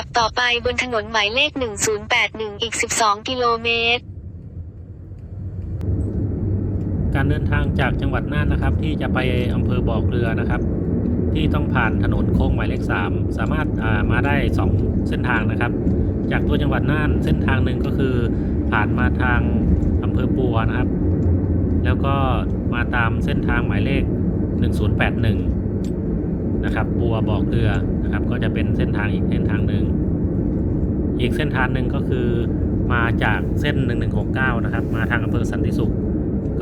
ับต่อไปบนถนนหมายเลข 1081 อีก 12 กิโลเมตร การเดินทางจากจังหวัดน่านนะครับ ที่จะไปอำเภอบ่อเกลือนะครับ ที่ต้องผ่านถนนโค้งหมายเลข 3 สามารถามาได้ 2 เส้นทางนะครับ จากตัวจังหวัดน่านเส้นทางหนึ่งก็คือผ่านมาทางอำเภอปัวนะครับ แล้วก็มาตามเส้นทางหมายเลข 1081 นะครับปัวบ่อเกลือนะครับ ก็จะเป็นเส้นทางอีกเส้นทางหนึ่งอีกเส้นทางหนึ่งก็คือมาจากเส้น 1169 นะครับ มาทางอำเภอสันติสุข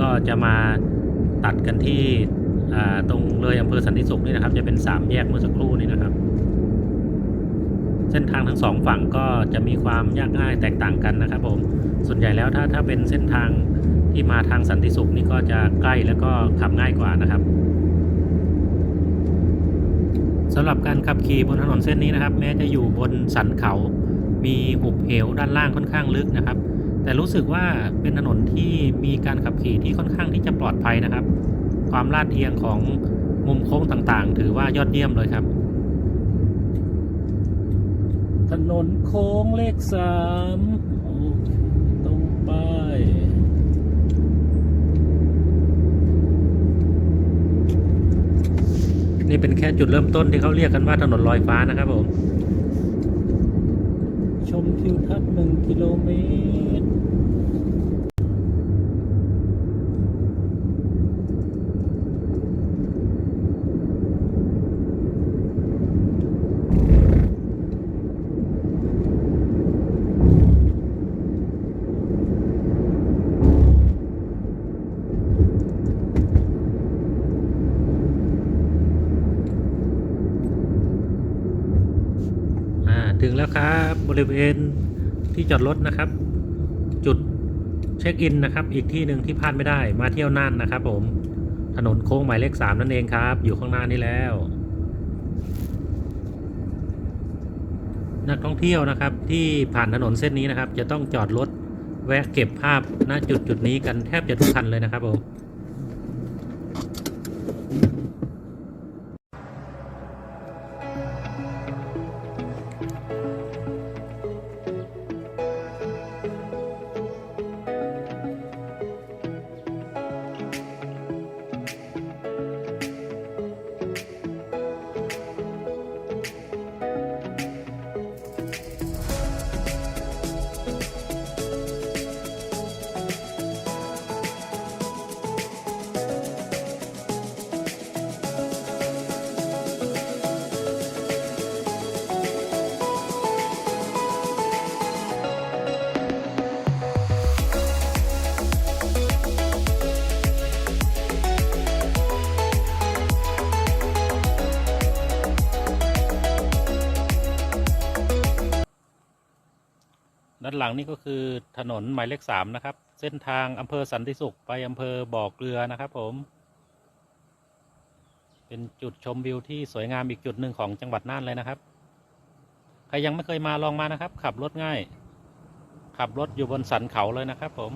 ก็จะมาตัดกันที่ตรงเลยอำเภอสันติสุขนี่นะครับ จะเป็นสามแยกเมื่อสักครู่นี่นะครับ เส้นทางทั้งสองฝั่งก็จะมีความยากง่ายแตกต่างกันนะครับ ผมส่วนใหญ่แล้วถ้าถ้าเป็นเส้นทางที่มาทางสันติสุขนี่ก็จะใกล้แล้วก็ขับง่ายกว่านะครับำหรับการขับขี่บนถนนเส้นนี้นะครับ แม้จะอยู่บนสันเขา มีหุบเหวด้านล่างค่อนข้างลึกนะครับ แต่รู้สึกว่าเป็นถนนที่มีการขับขี่ที่ค่อนข้างที่จะปลอดภัยนะครับ ความลาดเอียงของมุมโค้งต่างๆ ถือว่ายอดเยี่ยมเลยครับ ถนนโค้งเลขสามตรงไป นี่เป็นแค่จุดเริ่มต้นที่เขาเรียกกันว่าถนนลอยฟ้านะครับผม ชมทิวทัศน์หนึ่งกิโลเมตร อ่า ถึงแล้วครับ บริเวณที่จอดรถนะครับ จุดเช็คอินนะครับ อีกที่หนึ่งที่พลาดไม่ได้มาเที่ยวน่านนะครับ ผมถนนโค้งหมายเลขสามนั่นเองครับ อยู่ข้างหน้านี้แล้ว นักท่องเที่ยวนะครับ ที่ผ่านถนนเส้นนี้นะครับ จะต้องจอดรถแวะเก็บภาพณจุดจุดนี้กันแทบจะทุกคันเลยนะครับผม ด้านหลังนี่ก็คือถนนหมายเลขสามนะครับ เส้นทางอำเภอสันติสุขไปอำเภอบ่อเกลือนะครับผม เป็นจุดชมวิวที่สวยงามอีกจุดหนึ่งของจังหวัดน่านเลยนะครับ ใครยังไม่เคยมาลองมานะครับ ขับรถง่าย ขับรถอยู่บนสันเขาเลยนะครับผม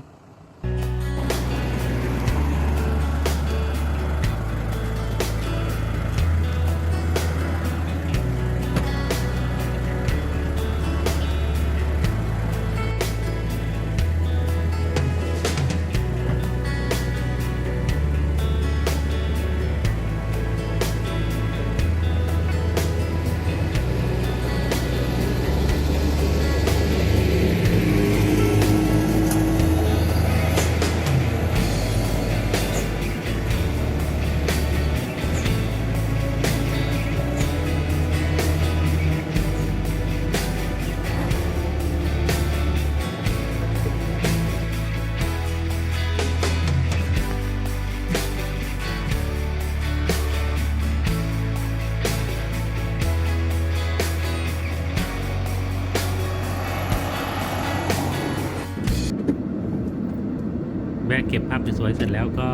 วะเก็บภาพสวยๆเสร็จแล้วก็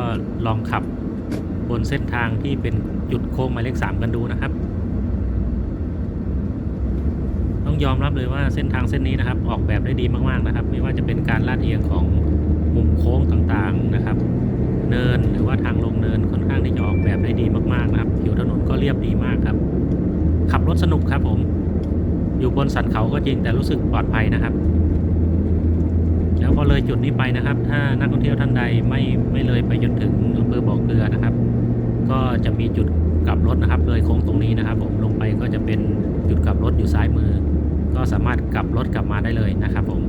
ลองขับบนเส้นทางที่เป็นจุดโค้งหมายเลขสามกันดูนะครับ ต้องยอมรับเลยว่าเส้นทางเส้นนี้นะครับ ออกแบบได้ดีมากๆนะครับ ไม่ว่าจะเป็นการลาดเอียงของมุมโค้งต่างๆนะครับ เนินหรือว่าทางลงเนินค่อนข้างที่จะออกแบบได้ดีมากๆนะครับผิวถนนก็เรียบดีมากครับ ขับรถสนุกครับผม อยู่บนสันเขาก็จริงแต่รู้สึกปลอดภัยนะครับ แล้วก็เลยจุดนี้ไปนะครับ ถ้านักท่องเที่ยวท่านใดไม่ไม่เลยไปจนถึงอำเภอบ่อเกลือนะครับ ก็จะมีจุดกลับรถนะครับ เลยโค้งตรงนี้นะครับ ผมลงไปก็จะเป็นจุดกลับรถอยู่ซ้ายมือ ก็สามารถกลับรถกลับมาได้เลยนะครับผม